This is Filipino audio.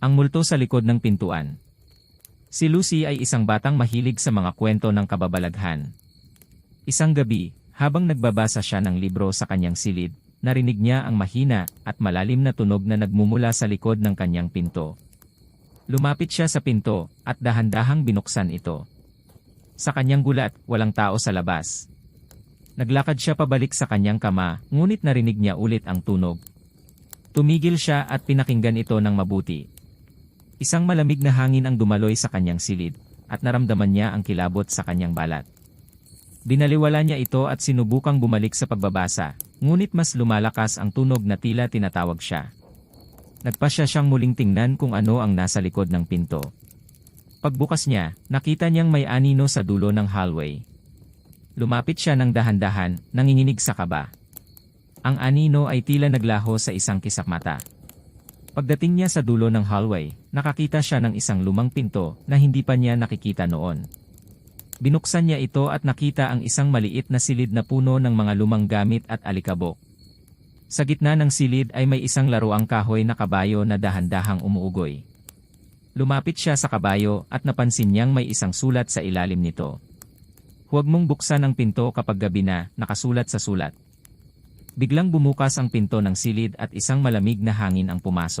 Ang multo sa likod ng pintuan. Si Lucy ay isang batang mahilig sa mga kwento ng kababalaghan. Isang gabi, habang nagbabasa siya ng libro sa kanyang silid, narinig niya ang mahina at malalim na tunog na nagmumula sa likod ng kanyang pinto. Lumapit siya sa pinto at dahan-dahang binuksan ito. Sa kanyang gulat, walang tao sa labas. Naglakad siya pabalik sa kanyang kama, ngunit narinig niya ulit ang tunog. Tumigil siya at pinakinggan ito ng mabuti. Isang malamig na hangin ang dumaloy sa kanyang silid, at naramdaman niya ang kilabot sa kanyang balat. Binaliwala niya ito at sinubukang bumalik sa pagbabasa, ngunit mas lumalakas ang tunog na tila tinatawag siya. Nagpasya siyang muling tingnan kung ano ang nasa likod ng pinto. Pagbukas niya, nakita niyang may anino sa dulo ng hallway. Lumapit siya ng dahan-dahan, nanginginig sa kaba. Ang anino ay tila naglaho sa isang kisakmata. Pagdating niya sa dulo ng hallway, nakakita siya ng isang lumang pinto na hindi pa niya nakikita noon. Binuksan niya ito at nakita ang isang maliit na silid na puno ng mga lumang gamit at alikabok. Sa gitna ng silid ay may isang laruang kahoy na kabayo na dahan-dahang umuugoy. Lumapit siya sa kabayo at napansin niyang may isang sulat sa ilalim nito. Huwag mong buksan ang pinto kapag gabi na, nakasulat sa sulat. Biglang bumukas ang pinto ng silid at isang malamig na hangin ang pumasok.